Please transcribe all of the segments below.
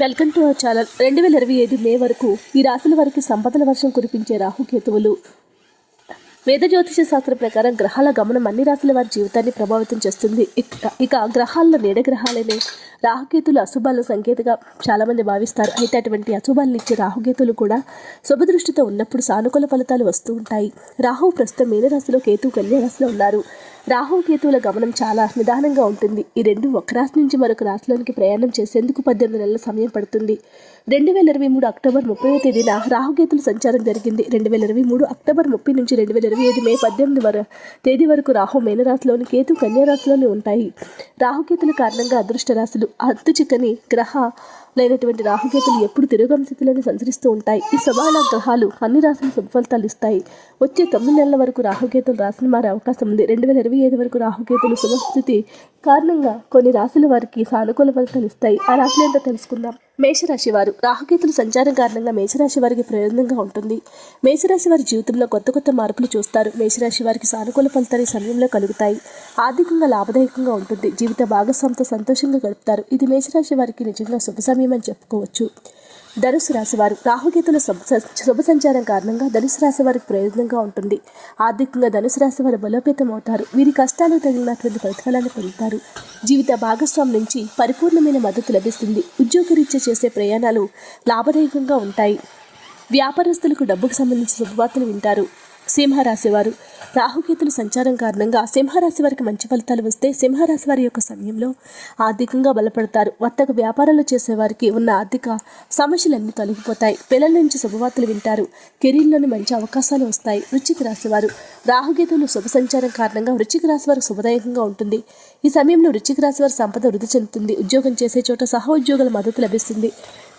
Welcome to our channel. రెండు వేల ఇరవై ఐదు మే వరకు ఈ రాశుల వారికి సంపదల వర్షం కురిపించే రాహుకేతువులు. వేద జ్యోతిష శాస్త్రం ప్రకారం గ్రహాల గమనం అన్ని రాశుల వారి జీవితాన్ని ప్రభావితం చేస్తుంది. ఇక ఇక గ్రహాల్లో నీడ గ్రహాలనే రాహుకేతులు అశుభాల సంకేతగా చాలామంది భావిస్తారు. అయితే అటువంటి అశుభాలను ఇచ్చే రాహుకేతులు కూడా శుభదృష్టితో ఉన్నప్పుడు సానుకూల ఫలితాలు వస్తూ ఉంటాయి. రాహువు ప్రస్తుతం మీనరాశిలో కేతు కన్యా రాశిలో ఉన్నారు. రాహు కేతువుల గమనం చాలా నిదానంగా ఉంటుంది. ఈ రెండు ఒక రాశి నుంచి మరొక రాశిలోనికి ప్రయాణం చేసేందుకు పద్దెనిమిది నెలల సమయం పడుతుంది. రెండు వేల ఇరవై మూడు అక్టోబర్ ముప్పై తేదీన రాహుకేతుల సంచారం జరిగింది. రెండు వేల ఇరవై మూడు అక్టోబర్ ముప్పై నుంచి రెండు వేల ఇరవై ఐదు మే పద్దెనిమిది వర తేదీ వరకు రాహు మేనరాశిలోని కేతు కన్యా రాశిలోనే ఉంటాయి. రాహుకేతుల కారణంగా అదృష్ట రాశులు అత్తు చిక్కని గ్రహ లేనటువంటి రాహుకేతులు ఎప్పుడు తిరుగం స్థితిలోనే సంచరిస్తూ ఉంటాయి. ఈ సమాన గ్రహాలు అన్ని రాసిన శుభ ఇస్తాయి. వచ్చే తొమ్మిది నెలల వరకు రాహుకేతులు రాసిన మారే అవకాశం ఉంది. రెండు వేల ఇరవై ఐదు వరకు రాహుకేతులు శుభస్థితి కారణంగా కొన్ని రాశుల వారికి సానుకూల ఫలితాలు ఇస్తాయి. ఆ రాశులు ఏంటో తెలుసుకుందాం. మేషరాశి వారు రాహుకేతుల సంచారం కారణంగా మేషరాశి వారికి ప్రయోజనంగా ఉంటుంది. మేషరాశి వారి జీవితంలో కొత్త కొత్త మార్పులు చూస్తారు. మేషరాశి వారికి సానుకూల ఫలితాలు సమయంలో కలుగుతాయి. ఆర్థికంగా లాభదాయకంగా ఉంటుంది. జీవిత భాగస్వామితో సంతోషంగా గడుపుతారు. ఇది మేషరాశి వారికి నిజంగా శుభ సమయం అని చెప్పుకోవచ్చు. ధనుసు రాశివారు రాహుకేతుల శుభ సంచారం కారణంగా ధనుసు రాశి వారికి ప్రయోజనంగా ఉంటుంది. ఆర్థికంగా ధనుసు రాశి వారు బలోపేతం అవుతారు. వీరి కష్టాలు తగినటువంటి ప్రతిఫలాన్ని పొందుతారు. జీవిత భాగస్వామి నుంచి పరిపూర్ణమైన మద్దతు లభిస్తుంది. ఉద్యోగరీత్యా చేసే ప్రయాణాలు లాభదాయకంగా ఉంటాయి. వ్యాపారస్తులకు డబ్బుకు సంబంధించిన శుభవార్తలు వింటారు. సింహరాశివారు రాహుకేతుల సంచారం కారణంగా సింహరాశి వారికి మంచి ఫలితాలు వస్తే సింహరాశి వారి యొక్క సమయంలో ఆర్థికంగా బలపడతారు. వర్తక వ్యాపారాలు చేసేవారికి ఉన్న ఆర్థిక సమస్యలన్నీ తొలగిపోతాయి. పిల్లల నుంచి శుభవార్తలు వింటారు. కెరీర్లోని మంచి అవకాశాలు వస్తాయి. వృచ్చిక రాశి వారు రాహుకేతులు శుభ సంచారం కారణంగా వృచ్చిక రాశి వారికి శుభదాయకంగా ఉంటుంది. ఈ సమయంలో వృచ్చిక రాశి వారి సంపద వృద్ధి చెందుతుంది. ఉద్యోగం చేసే చోట సహ ఉద్యోగుల మద్దతు లభిస్తుంది.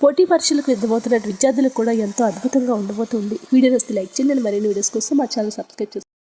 పోటీ పరీక్షలకు సిద్ధమవుతున్న విద్యార్థులకు కూడా ఎంతో అద్భుతంగా ఉండబోతుంది. వీడియో వస్తే లైక్ చేయండి. మరిన్ని వీడియోస్ కోసం మా ఛానల్ సబ్స్క్రైబ్ చేసుకోండి.